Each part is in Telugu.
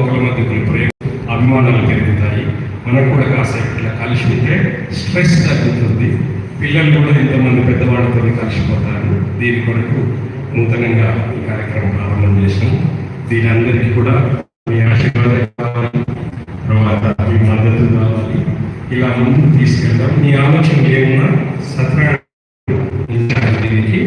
ఒకరి మధ్య కొన్ని ప్రేమ అభిమానాలు పెరుగుతాయి. మనకు కూడా కాసేపు ఇట్లా కలిసి ఉంటే స్ట్రెస్ తగ్గుతుంది. పిల్లలు కూడా ఎంతమంది పెద్దవాళ్ళతో కలిసిపోతారు. దీని కొరకు నూతనంగా ఈ కార్యక్రమం ప్రారంభం చేసినాం దీని అందరికీ కూడా మీ ఆశీర్వాదం కావాలి తర్వాత మీ మద్దతు కావాలి. ఇలా ముందుకు తీసుకెళ్తాం మీ ఆలోచన ఏమన్నా సత్యనారాయణ దీనికి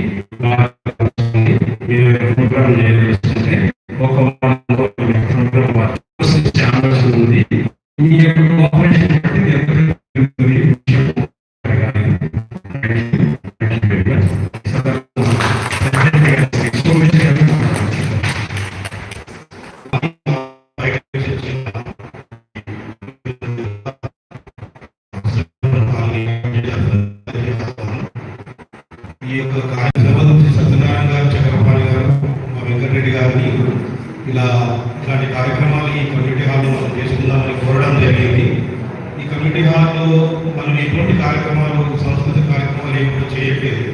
ఇలా ఇలాంటి కార్యక్రమాలు ఈ కమ్యూనిటీ హాల్లో మనం చేసుకుందామని కోరడం జరిగింది ఈ కమ్యూనిటీ హాల్లో మనం ఎటువంటి కార్యక్రమాలు సాంస్కృతిక కార్యక్రమాలు ఏమి చేయట్లేదు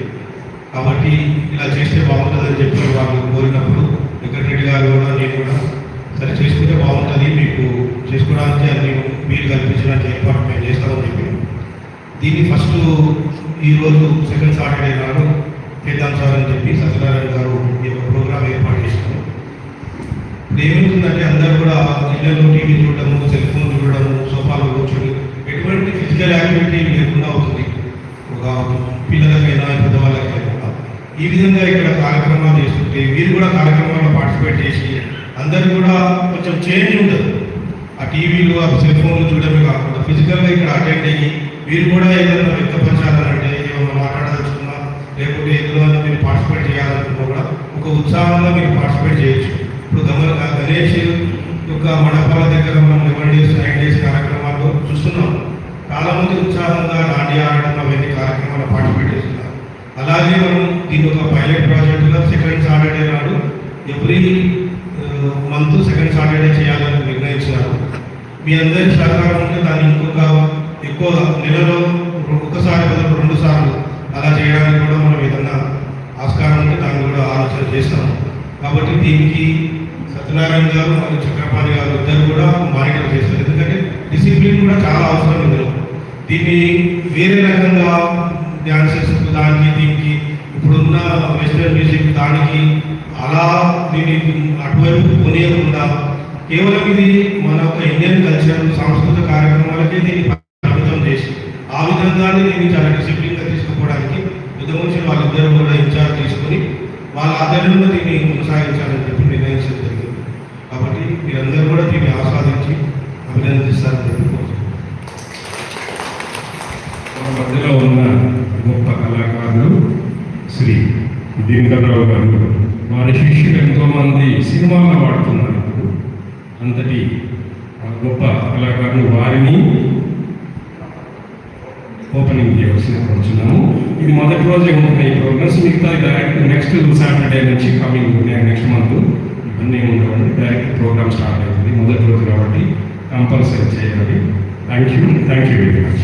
కాబట్టి ఇలా చేస్తే బాగుంటుందని చెప్పి వాళ్ళు కోరినప్పుడు వెంకటరెడ్డి గారు కూడా నేను కూడా సరే చేసుకుంటే బాగుంటుంది మీకు చేసుకోవడానికి అన్ని మీరు కల్పించడానికి ఏర్పాటు మేము చేస్తామని చెప్పి. దీన్ని ఫస్ట్ ఈరోజు సెకండ్ సాటర్డే నాడు చేద్దాం సార్ అని చెప్పి సత్యనారాయణ గారు ఈ యొక్క ప్రోగ్రామ్ ఏర్పాటు చేశారు. ఇప్పుడు ఏమవుతుందంటే అందరూ కూడా ఇళ్ళలో టీవీ చూడడము సెల్ ఫోన్ చూడడము సోఫాలో కూర్చొని ఎటువంటి ఫిజికల్ యాక్టివిటీ లేకుండా అవుతుంది. ఒక పిల్లలకైనా పెద్దవాళ్ళకైనా ఈ విధంగా ఇక్కడ కార్యక్రమాలు చేస్తుంటే మీరు కూడా కార్యక్రమాల్లో పార్టిసిపేట్ చేసి అందరు కూడా కొంచెం చేంజ్ ఉండదు. ఆ టీవీలు ఆ సెల్ ఫోన్లు చూడడమే కాకుండా ఫిజికల్గా ఇక్కడ అటెండ్ అయ్యి మీరు కూడా ఏదైనా వ్యక్తపరచాలంటే ఏమైనా మాట్లాడదలుచుకున్నా లేకపోతే ఏదో మీరు పార్టిసిపేట్ చేయాలనుకున్నా కూడా ఒక ఉత్సాహంగా మీరు పార్టిసిపేట్ చేయొచ్చు. ఇప్పుడు గమన గణేష్ యొక్క మండపాల దగ్గర మనం లెవెన్ డేస్ నైన్ డేస్ కార్యక్రమాల్లో చూస్తున్నాం. చాలామంది ఉత్సాహంగా నాటి ఆడటం అవన్నీ కార్యక్రమాల్లో పార్టిసిపేట్ చేస్తున్నారు. అలాగే మనం దీని ఒక పైలట్ ప్రాజెక్టుగా సెకండ్ సాటర్డే నాడు ఎవ్రీ మంత్ సెకండ్ సాటర్డే చేయాలని నిర్ణయించినారు మీ అందరి సహకారం ఉంటే దాన్ని ఇంకొక ఎక్కువ నెలలో ఒక్కసారి బదులు రెండు సార్లు అలా చేయడానికి కూడా మనం ఏదన్నా ఆస్కారం ఉంటే దాన్ని కూడా ఆలోచన చేస్తాం కాబట్టి దీనికి సత్యనారాయణ గారు మరియు చక్రపాణి గారు ఇద్దరు కూడా మానిటర్ చేస్తారు. ఎందుకంటే డిసిప్లిన్ కూడా చాలా అవసరం ఇందులో. దీన్ని వేరే రకంగా డ్యాన్సెస్ దానికి దీనికి ఇప్పుడున్న వెస్టర్న్ మ్యూజిక్ దానికి అలా దీనికి అటువైపు పోనీయకుండా కేవలం ఇది మన ఒక ఇండియన్ కల్చర్ సాంస్కృతిక కార్యక్రమాలకే దీన్ని పరిమితం చేసి ఆ విధంగానే దీన్ని చాలా డిసిప్లిన్గా తీసుకుపోవడానికి పెద్ద మనుషులు వాళ్ళిద్దరూ కూడా ఇన్ఛార్జ్ తీసుకొని వాళ్ళ ఆధ్వర్యంలో దీన్ని కొనసాగించాలని చెప్పి నిర్ణయించడం జరిగింది. కాబట్టి మీరందరూ కూడా దీన్ని ఆస్వాదించి అభినందిస్తారని చెప్పి కోరుతున్నాను. మన మధ్యలో ఉన్న గొప్ప కళాకారులు శ్రీ దినకర్రావు గారు వారి శిష్యులు ఎంతో మంది సినిమాల్లో వాడుతున్నారు. అంతటి గొప్ప కళాకారులు వారిని ఓపెనింగ్ చేయవలసిన కోరుచున్నాము ఇది మొదటి రోజే ఉంటున్న ఈ ప్రోగ్రామ్స్. మిగతా డైరెక్ట్ నెక్స్ట్ సాటర్డే నుంచి కమింగ్ నెక్స్ట్ మంత్ ఇవన్నీ ఉండవండి. డైరెక్ట్ ప్రోగ్రామ్ స్టార్ట్ అవుతుంది. మొదటి రోజు కాబట్టి కంపల్సరీ చేయాలి. Thank you thank you very much